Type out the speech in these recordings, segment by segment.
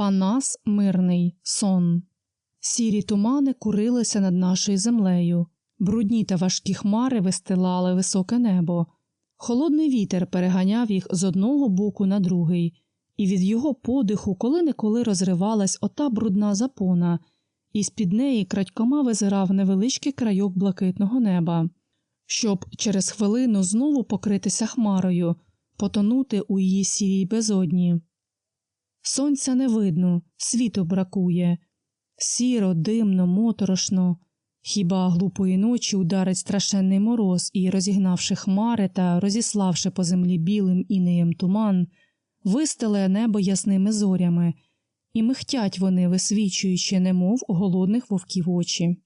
Панас мирний сон. Сірі тумани курилися над нашою землею, брудні та важкі хмари вистилали високе небо. Холодний вітер переганяв їх з одного боку на другий, і від його подиху коли неколи розривалась ота брудна запона, і з під неї крадькома визирав невеличкий крайок блакитного неба, щоб через хвилину знову покритися хмарою, потонути у її сірій безодні. Сонця не видно, світу бракує. Сіро, димно, моторошно. Хіба глупої ночі ударить страшенний мороз і, розігнавши хмари та розіславши по землі білим інеєм туман, вистеле небо ясними зорями, і михтять вони, висвічуючи, немов голодних вовків очі.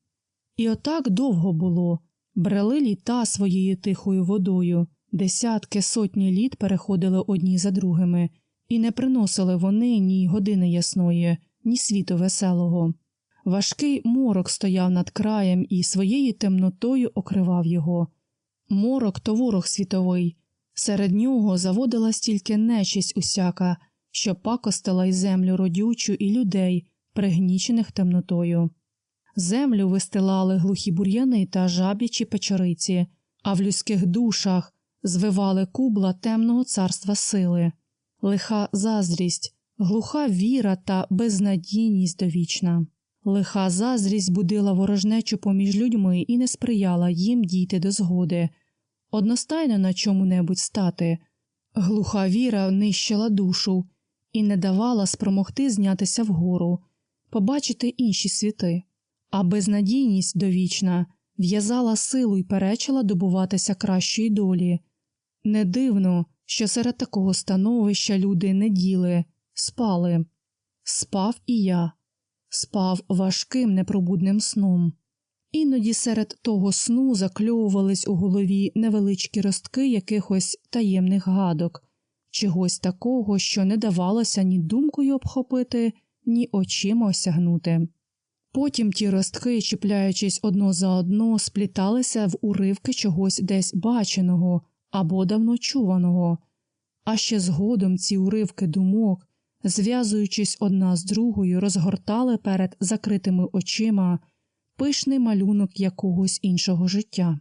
І отак довго було брели літа своєю тихою водою, десятки сотні літ переходили одні за другими, і не приносили вони ні години ясної, ні світу веселого. Важкий морок стояв над краєм і своєю темнотою окривав його. Морок то ворог світовий, серед нього заводилась тільки нечість усяка, що пакостила й землю родючу і людей, пригнічених темнотою. Землю вистилали глухі бур'яни та жаб'ячі печориці, а в людських душах звивали кубла темного царства сили, лиха заздрість, глуха віра та безнадійність довічна. Лиха заздрість будила ворожнечу поміж людьми і не сприяла їм дійти до згоди, одностайно на чому небудь стати. Глуха віра нищила душу і не давала спромогти знятися вгору, побачити інші світи, а безнадійність довічна в'язала силу і перечила добуватися кращої долі. Не дивно, що серед такого становища люди не діли, спали. Спав і я спав важким непробудним сном. Іноді серед того сну закльовувались у голові невеличкі ростки якихось таємних гадок, чогось такого, що не давалося ні думкою обхопити, ні очима осягнути. Потім ті ростки, чіпляючись одно за одно, спліталися в уривки чогось десь баченого або давно чуваного, а ще згодом ці уривки думок зв'язуючись одна з другою, розгортали перед закритими очима пишний малюнок якогось іншого життя,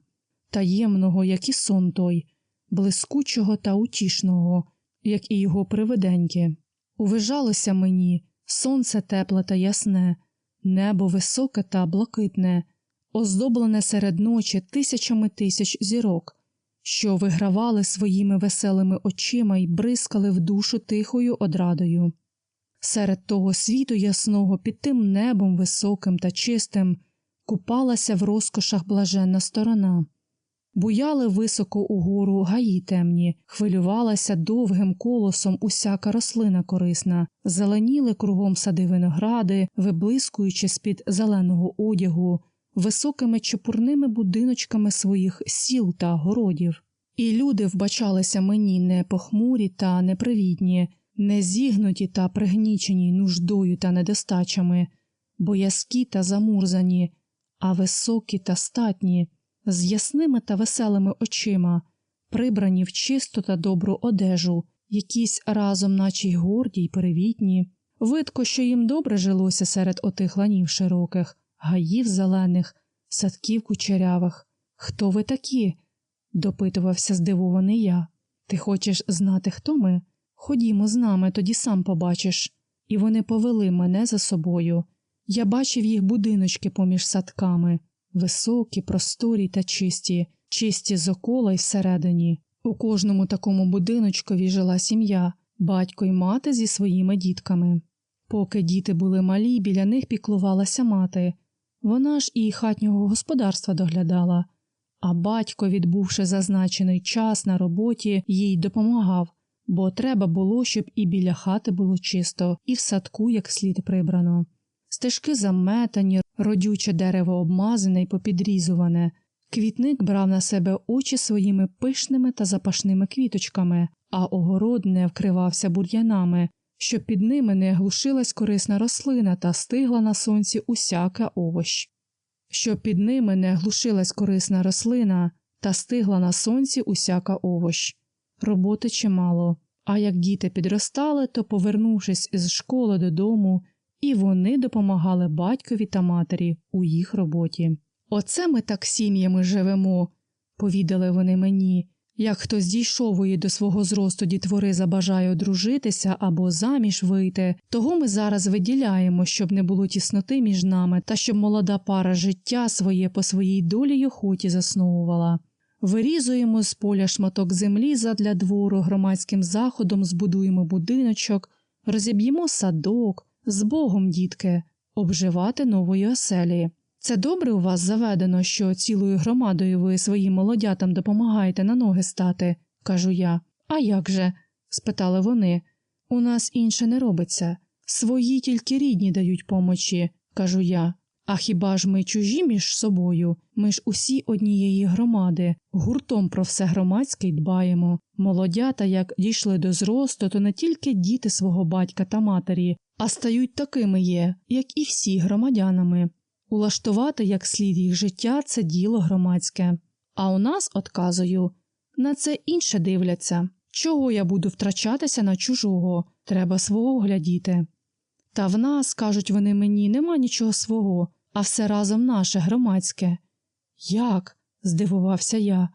таємного, як і сон той, блискучого та утішного, як і його привиденьки. Увижалося мені сонце тепле та ясне, небо високе та блакитне, оздоблене серед ночі тисячами тисяч зірок. Що вигравали своїми веселими очима й бризкали в душу тихою одрадою. Серед того світу ясного під тим небом високим та чистим купалася в розкошах блаженна сторона, буяли високо угору гаї темні, хвилювалася довгим колосом усяка рослина корисна, зеленіли кругом сади виногради, виблискуючи з під зеленого одягу, високими чепурними будиночками своїх сіл та городів. І люди вбачалися мені не похмурі та непривітні не зігнуті та пригнічені нуждою та недостачами, боязкі та замурзані, а високі та статні, з ясними та веселими очима, прибрані в чисту та добру одежу, якісь разом, наче й горді й перевітні, видко, що їм добре жилося серед отих ланів широких, гаїв зелених, садків кучерявих. Хто ви такі? допитувався здивований я. Ти хочеш знати, хто ми? Ходімо з нами, тоді сам побачиш. І вони повели мене за собою. Я бачив їх будиночки поміж садками високі, просторі та чисті, чисті з окола й всередині. У кожному такому будиночкові жила сім'я, батько й мати зі своїми дітками. Поки діти були малі, біля них піклувалася мати. Вона ж і хатнього господарства доглядала, а батько, відбувши зазначений час на роботі, їй допомагав бо треба було, щоб і біля хати було чисто, і в садку як слід прибрано. Стежки заметані, родюче дерево обмазане й попідрізуване. Квітник брав на себе очі своїми пишними та запашними квіточками, а огород не вкривався бур'янами, щоб під ними не глушилась корисна рослина та стигла на сонці усяка овощ. Щоб під ними не глушилась корисна рослина та стигла на сонці усяка овощ. Роботи чимало, А як діти підростали, то, повернувшись із школи додому, і вони допомагали батькові та матері у їх роботі. Оце ми так сім'ями живемо, повідали вони мені. Як хтось дійшової до свого зросту дітвори забажає одружитися або заміж вийти, того ми зараз виділяємо, щоб не було тісноти між нами та щоб молода пара життя своє по своїй долі й охоті засновувала. Вирізуємо з поля шматок землі задля двору, громадським заходом збудуємо будиночок, розіб'ємо садок, з Богом, дітки, обживати нової оселі. Це добре у вас заведено, що цілою громадою ви своїм молодятам допомагаєте на ноги стати, кажу я. А як же? спитали вони. У нас інше не робиться. Свої тільки рідні дають помочі, кажу я. А хіба ж ми чужі між собою? Ми ж усі однієї громади, гуртом про все громадське й дбаємо. Молодята, як дійшли до зросту, то не тільки діти свого батька та матері, а стають такими є, як і всі громадянами. Улаштувати як слід їх життя це діло громадське. А у нас, отказую, на це інше дивляться. Чого я буду втрачатися на чужого? Треба свого глядіти. Та в нас, кажуть вони мені, нема нічого свого, а все разом наше громадське. Як? здивувався я.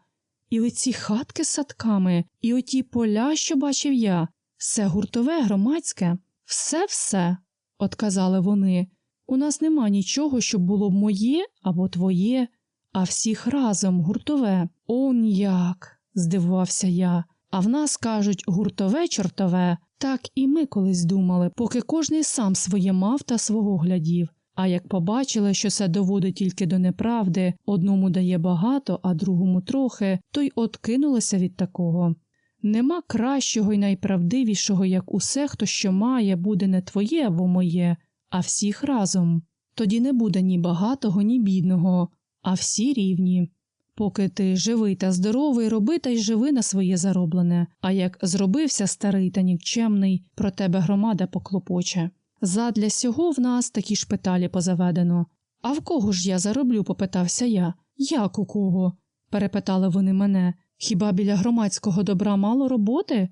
І оці хатки з садками, і оті поля, що бачив я, все гуртове громадське, все все, отказали вони. У нас нема нічого, щоб було б моє або твоє, а всіх разом гуртове. Он як, здивувався я. А в нас кажуть гуртове чортове. Так і ми колись думали, поки кожний сам своє мав та свого глядів. А як побачили, що це доводить тільки до неправди, одному дає багато, а другому трохи, то й откинулося від такого. Нема кращого і найправдивішого, як усе, хто що має, буде не твоє або моє, а всіх разом. Тоді не буде ні багатого, ні бідного, а всі рівні. Поки ти живий та здоровий, роби та й живи на своє зароблене, а як зробився старий та нікчемний, про тебе громада поклопоче. Задля сього в нас такі шпиталі позаведено. А в кого ж я зароблю? попитався я. Як у кого? перепитали вони мене. Хіба біля громадського добра мало роботи?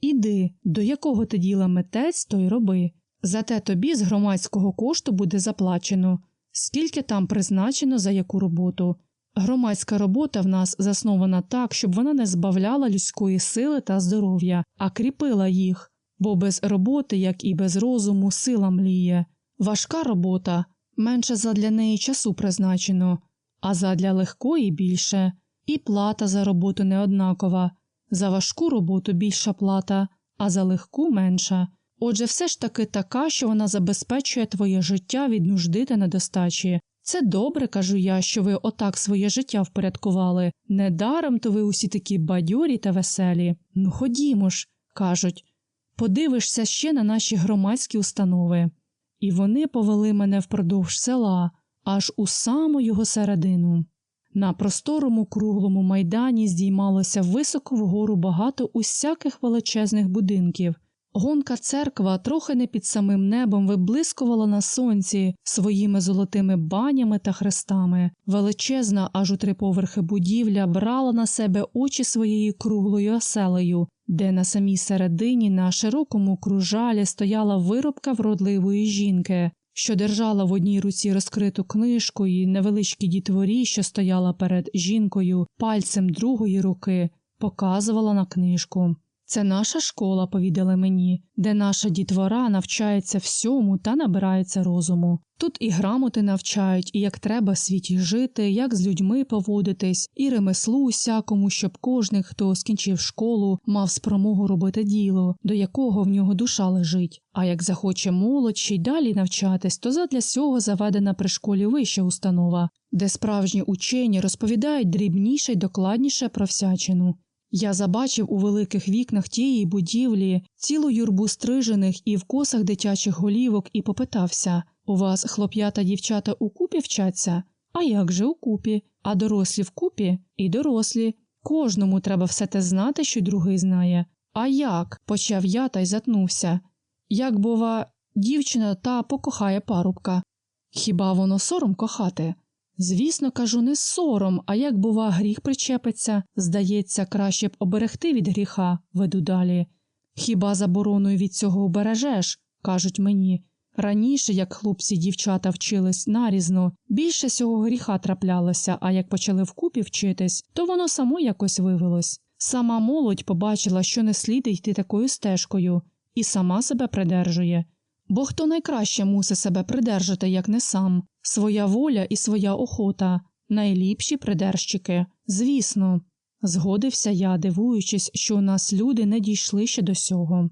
Іди, до якого ти діла митець, то й роби. Зате тобі з громадського кошту буде заплачено, скільки там призначено за яку роботу. Громадська робота в нас заснована так, щоб вона не збавляла людської сили та здоров'я, а кріпила їх, бо без роботи, як і без розуму, сила мліє. Важка робота менше задля неї часу призначено, а задля легкої більше, і плата за роботу неоднакова. За важку роботу більша плата, а за легку менша. Отже, все ж таки така, що вона забезпечує твоє життя від нужди та недостачі. Це добре, кажу я, що ви отак своє життя впорядкували. Недаром то ви усі такі бадьорі та веселі. Ну ходімо ж, кажуть, подивишся ще на наші громадські установи. І вони повели мене впродовж села, аж у саму його середину. На просторому круглому майдані здіймалося високо вгору багато усяких величезних будинків. Гонка церква трохи не під самим небом виблискувала на сонці своїми золотими банями та хрестами. Величезна, аж у три поверхи будівля брала на себе очі своєю круглою оселею, де на самій середині на широкому кружалі стояла виробка вродливої жінки, що держала в одній руці розкриту книжку і невеличкій дітворі, що стояла перед жінкою, пальцем другої руки, показувала на книжку. Це наша школа, повідали мені, де наша дітвора навчається всьому та набирається розуму. Тут і грамоти навчають, і як треба в світі жити, як з людьми поводитись, і ремеслу усякому, щоб кожний, хто скінчив школу, мав спромогу робити діло, до якого в нього душа лежить. А як захоче молодь ще й далі навчатись, то задля цього заведена при школі вища установа, де справжні учені розповідають дрібніше й докладніше про всячину. Я забачив у великих вікнах тієї будівлі цілу юрбу стрижених і в косах дитячих голівок і попитався у вас хлоп'ята дівчата у купі вчаться? А як же у купі? А дорослі в купі? І дорослі. Кожному треба все те знати, що другий знає. А як? почав я та й затнувся. Як, бува, дівчина та покохає парубка. Хіба воно сором кохати? Звісно, кажу, не сором, а як, бува, гріх причепиться, здається, краще б оберегти від гріха, веду далі. Хіба забороною від цього убережеш, кажуть мені. Раніше, як хлопці дівчата вчились нарізно, більше цього гріха траплялося, а як почали вкупі вчитись, то воно само якось вивелось. Сама молодь побачила, що не слід йти такою стежкою, і сама себе придержує. Бо хто найкраще мусить себе придержати, як не сам, своя воля і своя охота, найліпші придержчики. Звісно, згодився я, дивуючись, що у нас люди не дійшли ще до сього.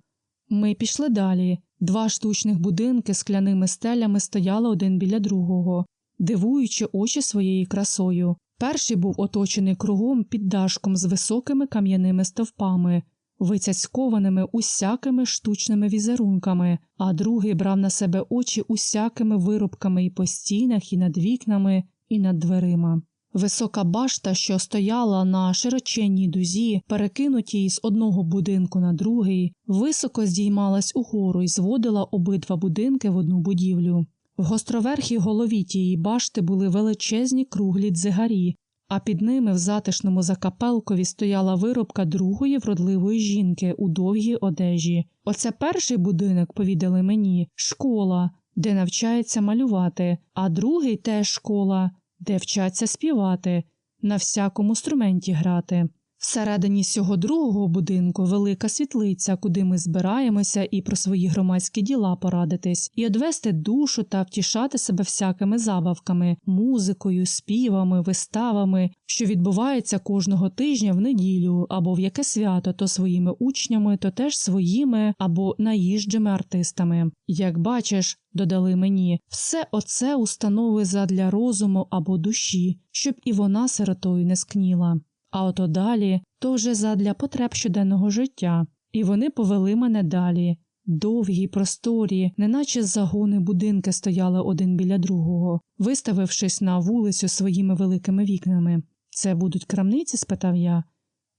Ми пішли далі. Два штучних будинки з скляними стелями стояли один біля другого, дивуючи очі своєю красою. Перший був оточений кругом під дашком з високими кам'яними стовпами, вицяцькованими усякими штучними візерунками, а другий брав на себе очі усякими виробками і по стінах, і над вікнами, і над дверима. Висока башта, що стояла на широченній дузі, перекинутій з одного будинку на другий, високо здіймалась угору і зводила обидва будинки в одну будівлю. В гостроверхій голові тієї башти були величезні круглі дзигарі, а під ними в затишному закапелкові стояла виробка другої вродливої жінки у довгій одежі. Оце перший будинок, повідали мені, школа, де навчається малювати, а другий теж школа, де вчаться співати, на всякому інструменті грати. Всередині цього другого будинку велика світлиця, куди ми збираємося і про свої громадські діла порадитись, і одвести душу та втішати себе всякими забавками, музикою, співами, виставами, що відбуваються кожного тижня в неділю або в яке свято, то своїми учнями, то теж своїми або наїжджими артистами. Як бачиш, додали мені, все оце установи задля розуму або душі, щоб і вона сиротою не скніла. А ото далі то вже задля потреб щоденного життя, і вони повели мене далі. Довгі, просторі, неначе загони будинки стояли один біля другого, виставившись на вулицю своїми великими вікнами. Це будуть крамниці? спитав я.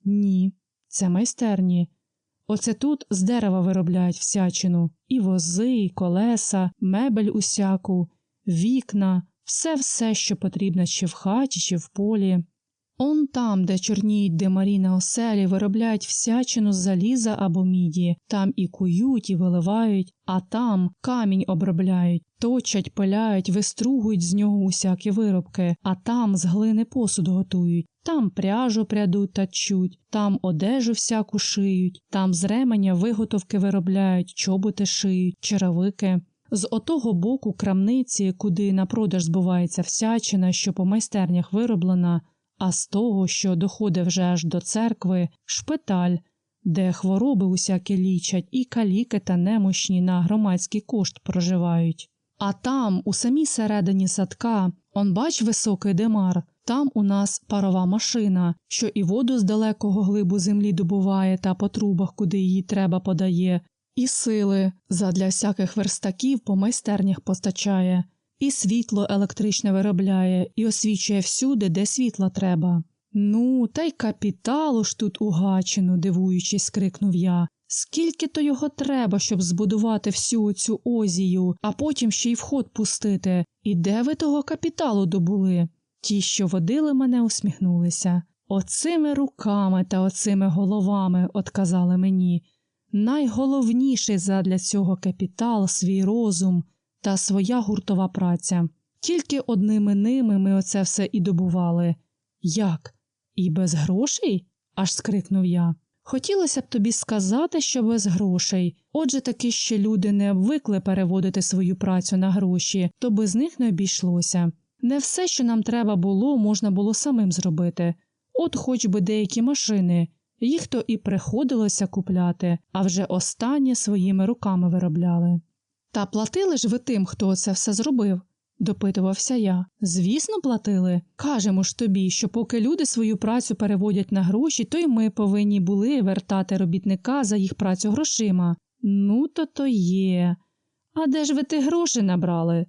Ні, це майстерні. Оце тут з дерева виробляють всячину і вози, і колеса, мебель усяку, вікна, все все, що потрібно чи в хаті, чи в полі. Он там, де чорніють димарі на оселі, виробляють всячину з заліза або міді, там і кують, і виливають, а там камінь обробляють, точать, пиляють, вистругують з нього усякі виробки, а там з глини посуд готують, там пряжу прядуть та чуть, там одежу всяку шиють, там з ременя виготовки виробляють, чоботи шиють, черевики. З отого боку крамниці, куди на продаж збувається всячина, що по майстернях вироблена, а з того, що доходить вже аж до церкви, шпиталь, де хвороби усякі лічать, і каліки та немощні на громадський кошт проживають. А там, у самій середині садка, он бач високий демар, там у нас парова машина, що і воду з далекого глибу землі добуває та по трубах, куди її треба подає, і сили задля всяких верстаків по майстернях постачає. І світло електричне виробляє, і освічує всюди, де світла треба. Ну, та й капіталу ж тут угачено, дивуючись, скрикнув я. Скільки то його треба, щоб збудувати всю цю озію, а потім ще й вход пустити. І де ви того капіталу добули? Ті, що водили мене, усміхнулися. Оцими руками та оцими головами, отказали мені. Найголовніший задля цього капітал свій розум та своя гуртова праця. Тільки одними ними ми оце все і добували. Як? І без грошей? аж скрикнув я. Хотілося б тобі сказати, що без грошей. Отже, таки ще люди не обвикли переводити свою працю на гроші, то без них не обійшлося. Не все, що нам треба було, можна було самим зробити. От хоч би деякі машини, їх то і приходилося купляти, а вже останнє своїми руками виробляли. Та платили ж ви тим, хто це все зробив? допитувався я. Звісно, платили. Кажемо ж тобі, що поки люди свою працю переводять на гроші, то й ми повинні були вертати робітника за їх працю грошима. Ну, то то є. А де ж ви ти гроші набрали?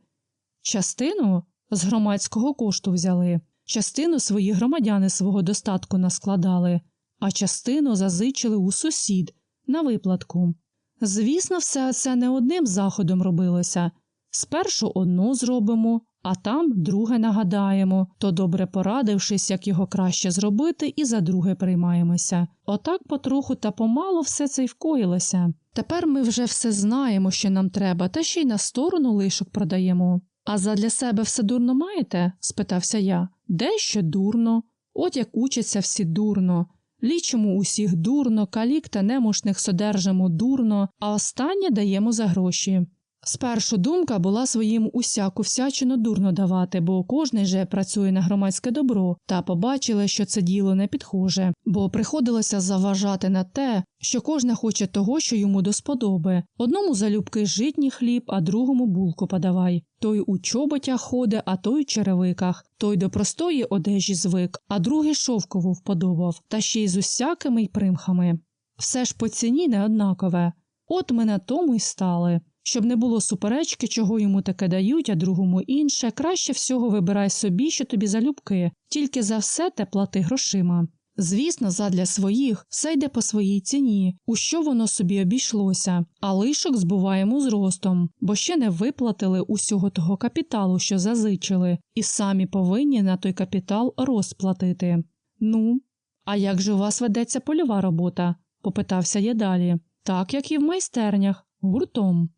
Частину з громадського кошту взяли, частину свої громадяни свого достатку наскладали, а частину зазичили у сусід на виплатку. Звісно, все це не одним заходом робилося. Спершу одну зробимо, а там друге нагадаємо, то добре порадившись, як його краще зробити, і за друге приймаємося. Отак потроху та помалу все це й вкоїлося. Тепер ми вже все знаємо, що нам треба, та ще й на сторону лишок продаємо. А задля себе все дурно маєте? спитався я. Дещо дурно. От як учаться всі дурно. Лічимо усіх дурно, калік та немощних содержимо дурно, а останнє даємо за гроші. Спершу думка була своїм усяку всячину дурно давати, бо кожний же працює на громадське добро, та побачили, що це діло не підхоже, бо приходилося заважати на те, що кожне хоче того, що йому до сподоби. Одному залюбки житній хліб, а другому булку подавай. Той у чоботях ходе, а той у черевиках, той до простої одежі звик, а другий шовкову вподобав, та ще й з усякими й примхами. Все ж по ціні не однакове. От ми на тому й стали. Щоб не було суперечки, чого йому таке дають, а другому інше, краще всього вибирай собі, що тобі залюбки, тільки за все те плати грошима. Звісно, задля своїх все йде по своїй ціні, у що воно собі обійшлося, а лишок збуваємо з ростом, бо ще не виплатили усього того капіталу, що зазичили, і самі повинні на той капітал розплатити. Ну, а як же у вас ведеться польова робота? попитався я далі. Так як і в майстернях, гуртом.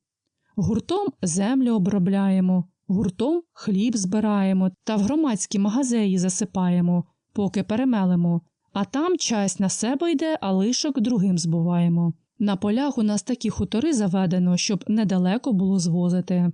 Гуртом землю обробляємо, гуртом хліб збираємо та в громадські магазеї засипаємо, поки перемелимо, а там часть на себе йде, а лишок другим збуваємо. На полях у нас такі хутори заведено, щоб недалеко було звозити.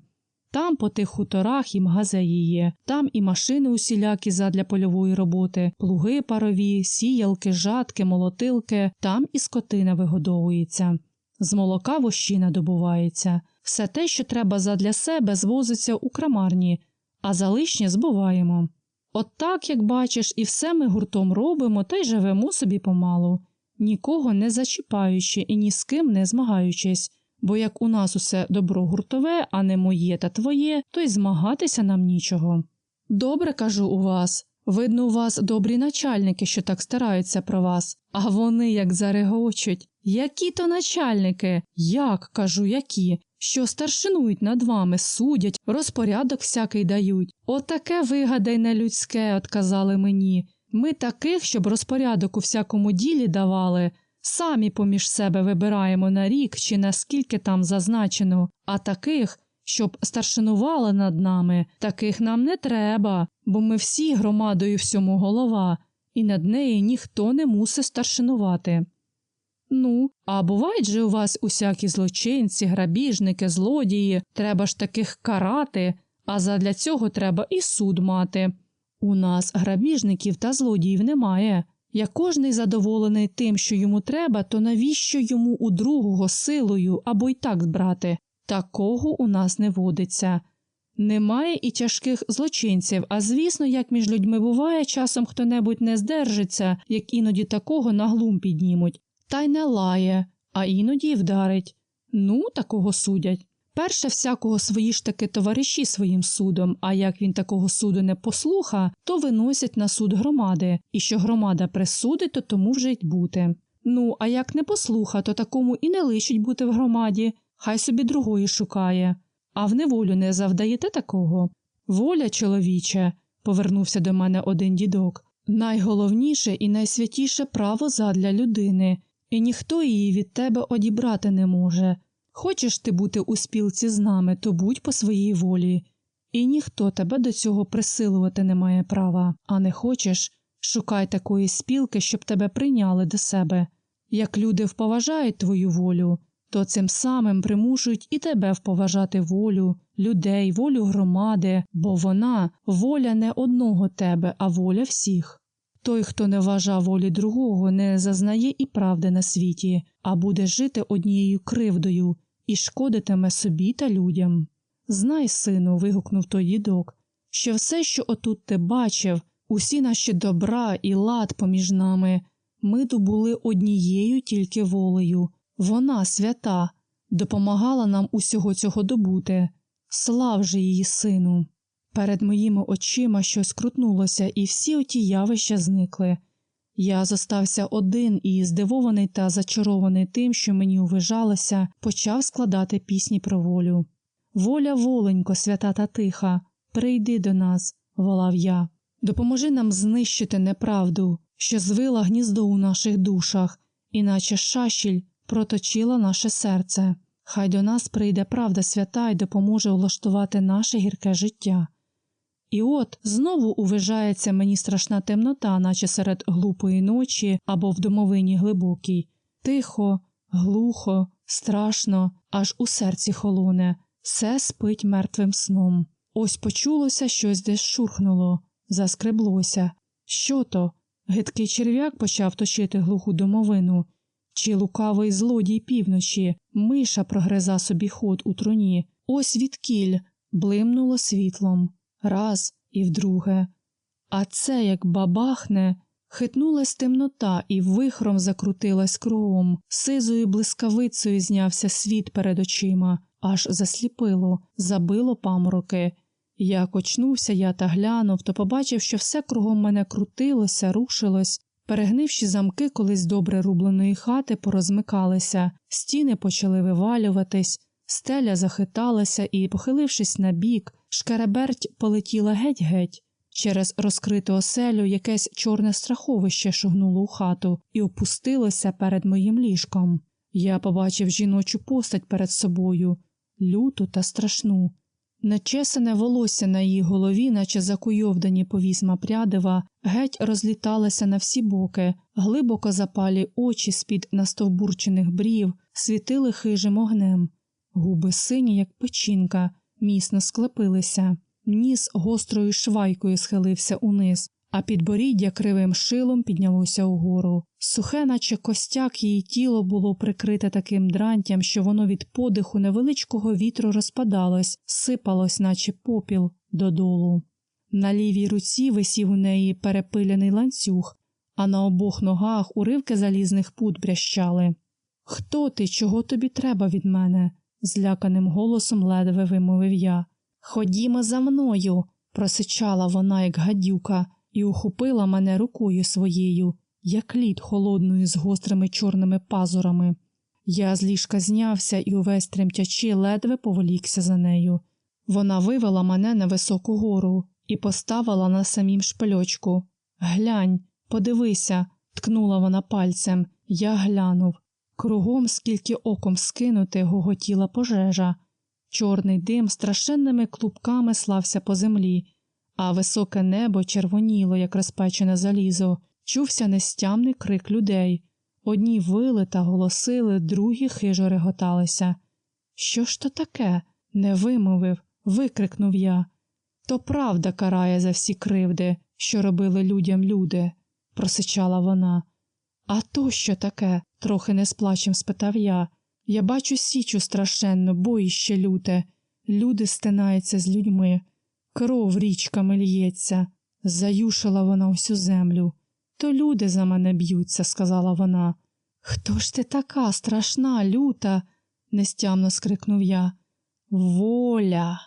Там по тих хуторах і магазеї є, там і машини усілякі задля польової роботи, плуги парові, сіялки, жатки, молотилки, там і скотина вигодовується. З молока вощина добувається. Все те, що треба задля себе, звозиться у крамарні, а залишнє збуваємо. От так, як бачиш, і все ми гуртом робимо та й живемо собі помалу, нікого не зачіпаючи і ні з ким не змагаючись, бо як у нас усе добро гуртове, а не моє та твоє, то й змагатися нам нічого. Добре кажу у вас. Видно, у вас добрі начальники, що так стараються про вас, а вони як зарегочуть. Які то начальники? Як кажу, які? Що старшинують над вами, судять, розпорядок всякий дають. Отаке вигадайне людське, отказали мені. Ми таких, щоб розпорядок у всякому ділі давали, самі поміж себе вибираємо на рік чи наскільки там зазначено, а таких, щоб старшинували над нами, таких нам не треба, бо ми всі громадою всьому голова, і над нею ніхто не мусить старшинувати. Ну, а бувають же у вас усякі злочинці, грабіжники, злодії, треба ж таких карати, а задля цього треба і суд мати. У нас грабіжників та злодіїв немає. Як кожний задоволений тим, що йому треба, то навіщо йому у другого силою або й так брати? Такого у нас не водиться. Немає і тяжких злочинців, а звісно, як між людьми буває, часом хто небудь не здержиться, як іноді такого на глум піднімуть та й не лає, а іноді й вдарить. Ну, такого судять. Перше всякого свої ж таки товариші своїм судом, а як він такого суду не послуха, то виносять на суд громади, і що громада присудить, то тому вже й бути. Ну, а як не послуха, то такому і не лишить бути в громаді, хай собі другої шукає. А в неволю не завдаєте такого? Воля, чоловіче, повернувся до мене один дідок. Найголовніше і найсвятіше право задля людини і ніхто її від тебе одібрати не може. Хочеш ти бути у спілці з нами, то будь по своїй волі, і ніхто тебе до цього присилувати не має права, а не хочеш, шукай такої спілки, щоб тебе прийняли до себе. Як люди вповажають твою волю, то цим самим примушують і тебе вповажати волю, людей, волю громади, бо вона воля не одного тебе, а воля всіх. Той, хто не вважав волі другого, не зазнає і правди на світі, а буде жити однією кривдою і шкодитиме собі та людям. Знай, сину, вигукнув той дідок, що все, що отут ти бачив, усі наші добра і лад поміж нами, ми добули однією тільки волею. Вона, свята, допомагала нам усього цього добути. Слав же її сину. Перед моїми очима щось крутнулося, і всі оті явища зникли. Я зостався один і, здивований та зачарований тим, що мені увижалося, почав складати пісні про волю. Воля воленько, свята та тиха, прийди до нас, волав я. Допоможи нам знищити неправду, що звила гніздо у наших душах, іначе шашіль проточила наше серце. Хай до нас прийде правда свята і допоможе влаштувати наше гірке життя. І от знову увижається мені страшна темнота, наче серед глупої ночі або в домовині глибокій. Тихо, глухо, страшно, аж у серці холоне, все спить мертвим сном. Ось почулося щось десь шурхнуло, заскреблося. Що то? Гидкий черв'як почав точити глуху домовину. Чи лукавий злодій півночі, миша прогриза собі ход у труні, ось відкіль блимнуло світлом, раз і вдруге. А це, як бабахне, хитнулась темнота і вихром закрутилась кругом, сизою блискавицею знявся світ перед очима, аж засліпило, забило памороки. Як очнувся я та глянув, то побачив, що все кругом мене крутилося, рушилось, Перегнивші замки колись добре рубленої хати порозмикалися, стіни почали вивалюватись, стеля захиталася і, похилившись на бік, шкереберть полетіла геть-геть. Через розкриту оселю якесь чорне страховище шугнуло у хату і опустилося перед моїм ліжком. Я побачив жіночу постать перед собою, люту та страшну. Нечесане волосся на її голові, наче закуйовдані повісма прядива, геть розліталося на всі боки, глибоко запалі очі з-під настовбурчених брів, світили хижим огнем, губи сині, як печінка, міцно склепилися, ніс гострою швайкою схилився униз, а підборіддя кривим шилом піднялося угору. Сухе, наче костяк, її тіло було прикрите таким дрантям, що воно від подиху невеличкого вітру розпадалось, сипалось, наче попіл, додолу. На лівій руці висів у неї перепиляний ланцюг, а на обох ногах уривки залізних пут брящали. Хто ти, чого тобі треба від мене? Зляканим голосом ледве вимовив я. Ходімо за мною, просичала вона, як гадюка, і ухопила мене рукою своєю, як лід холодною з гострими чорними пазурами. Я з ліжка знявся і увесь тремтячи ледве поволікся за нею. Вона вивела мене на високу гору і поставила на самім шпильочку. Глянь, подивися, ткнула вона пальцем. Я глянув. Кругом, скільки оком скинути, гоготіла пожежа. Чорний дим страшенними клубками слався по землі, а високе небо червоніло, як розпечене залізо, чувся нестямний крик людей. Одні вили та голосили, другі хижо реготалися. Що ж то таке? не вимовив, викрикнув я. То правда карає за всі кривди, що робили людям люди, просичала вона. А то що таке? трохи не з плачем спитав я. Я бачу січу страшенну, боїще люте. Люди стинаються з людьми, кров річками лється, заюшила вона усю землю. То люди за мене б'ються, сказала вона. Хто ж ти така страшна, люта? нестямно скрикнув я. Воля.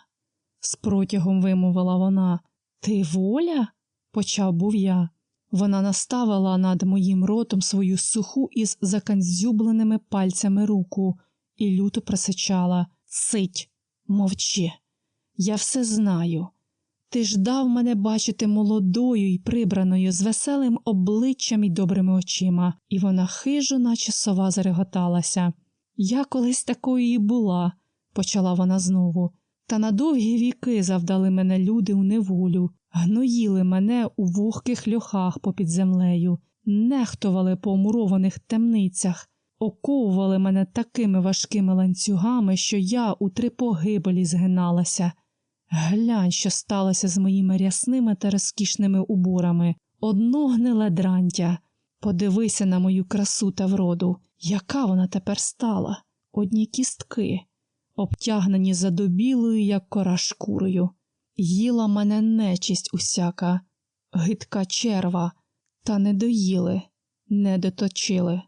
з протягом вимовила вона. Ти воля? почав був я. Вона наставила над моїм ротом свою суху із заканзюбленими пальцями руку і люто просичала. Цить, мовчи, я все знаю. Ти ж дав мене бачити молодою і прибраною, з веселим обличчям і добрими очима, і вона хижо, наче сова, зареготалася. Я колись такою і була, почала вона знову, та на довгі віки завдали мене люди у неволю, гноїли мене у вогких льохах попід землею, нехтували по мурованих темницях, оковували мене такими важкими ланцюгами, що я у три погибелі згиналася. Глянь, що сталося з моїми рясними та розкішними уборами, одно гниле дрантя. Подивися на мою красу та вроду, яка вона тепер стала, одні кістки, обтягнені задобілою, як кора шкурою. Їла мене нечисть усяка, гидка черва, та не доїли, не доточили.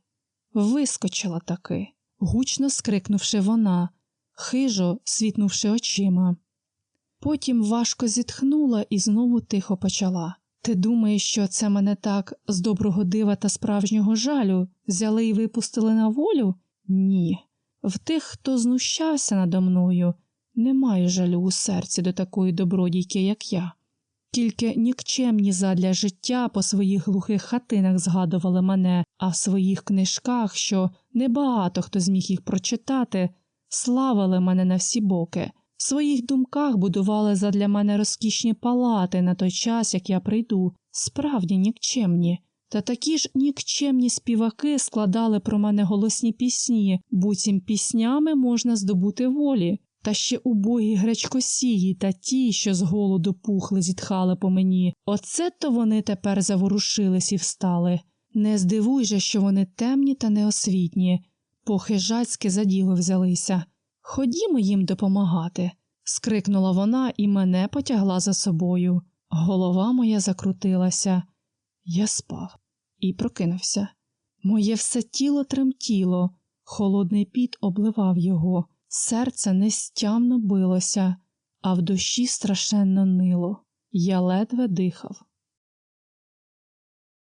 Вискочила таки, гучно скрикнувши вона, хижо світнувши очима. Потім важко зітхнула і знову тихо почала. Ти думаєш, що це мене так з доброго дива та справжнього жалю взяли і випустили на волю? Ні. В тих, хто знущався надо мною, Не маю жалю у серці до такої добродійки, як я. Тільки нікчемні задля життя по своїх глухих хатинах згадували мене, а в своїх книжках, що небагато хто зміг їх прочитати, славили мене на всі боки. В своїх думках будували задля мене розкішні палати на той час, як я прийду, справді нікчемні. Та такі ж нікчемні співаки складали про мене голосні пісні, буцім піснями можна здобути волі. Та ще убогі гречкосії та ті, що з голоду пухли, зітхали по мені. Оце то вони тепер заворушились і встали. Не здивуй же, що вони темні та неосвітні, похижацьки за діло взялися. Ходімо їм допомагати. скрикнула вона і мене потягла за собою. Голова моя закрутилася. Я спав і прокинувся. Моє все тіло тремтіло, холодний піт обливав його, серце нестямно билося, а в душі страшенно нило. Я ледве дихав.